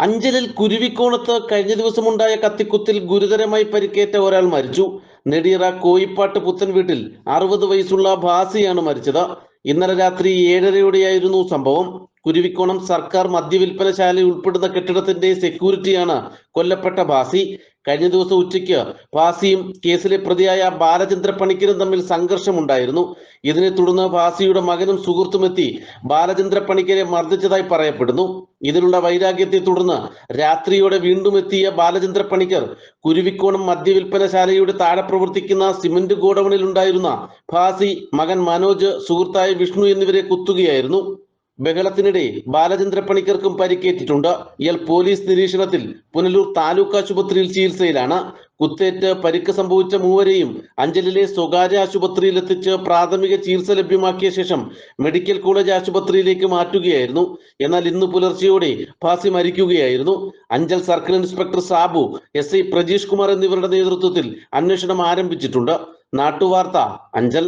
അഞ്ചലിൽ കുരുവിക്കോണത്ത് കഴിഞ്ഞ ദിവസമുണ്ടായ കത്തിക്കുത്തിൽ ഗുരുതരമായി പരിക്കേറ്റ ഒരാൾ മരിച്ചു. നെടിയറ കോയിപ്പാട്ട് പുത്തൻ വീട്ടിൽ അറുപത് വയസ്സുള്ള ഭാസിയാണ് മരിച്ചത്. ഇന്നലെ രാത്രി ഏഴരയോടെയായിരുന്നു സംഭവം. കുരുവിക്കോണം സർക്കാർ മദ്യവിൽപ്പനശാല ഉൾപ്പെടുന്ന കെട്ടിടത്തിന്റെ സെക്യൂരിറ്റിയാണ് കൊല്ലപ്പെട്ട ബാസി. കഴിഞ്ഞ ദിവസം ഉച്ചയ്ക്ക് ഭാസിയും കേസിലെ പ്രതിയായ ബാലചന്ദ്ര പണിക്കരും തമ്മിൽ സംഘർഷമുണ്ടായിരുന്നു. ഇതിനെ തുടർന്ന് ഭാസിയുടെ മകനും സുഹൃത്തുമെത്തി ബാലചന്ദ്ര പണിക്കരെ മർദ്ദിച്ചതായി പറയപ്പെടുന്നു. ഇതിനുള്ള വൈരാഗ്യത്തെ തുടർന്ന് രാത്രിയോടെ വീണ്ടും എത്തിയ ബാലചന്ദ്ര പണിക്കർ കുരുവിക്കോണം മദ്യവിൽപ്പനശാലയുടെ താഴെ പ്രവർത്തിക്കുന്ന സിമന്റ് ഗോഡൌണിൽ ഉണ്ടായിരുന്ന ഭാസി മകൻ മനോജ് സുഹൃത്തായ വിഷ്ണു എന്നിവരെ കുത്തുകയായിരുന്നു. ബഹളത്തിനിടെ ബാലചന്ദ്ര പണിക്കർക്കും പരിക്കേറ്റിട്ടുണ്ട്. ഇയാൾ പോലീസ് നിരീക്ഷണത്തിൽ പുനലൂർ താലൂക്ക് ആശുപത്രിയിൽ ചികിത്സയിലാണ്. കുത്തേറ്റ് പരിക്ക് സംഭവിച്ച മൂവരെയും അഞ്ചലിലെ സ്വകാര്യ ആശുപത്രിയിൽ എത്തിച്ച് പ്രാഥമിക ചികിത്സ ലഭ്യമാക്കിയ ശേഷം മെഡിക്കൽ കോളേജ് ആശുപത്രിയിലേക്ക് മാറ്റുകയായിരുന്നു. എന്നാൽ ഇന്ന് പുലർച്ചെയോടെ Fasi മരിക്കുകയായിരുന്നു. Anchal circle inspector Sabu S I Prajeesh Kumar എന്നിവരുടെ നേതൃത്വത്തിൽ അന്വേഷണം ആരംഭിച്ചിട്ടുണ്ട്. നാട്ടുവാർത്ത അഞ്ചൽ.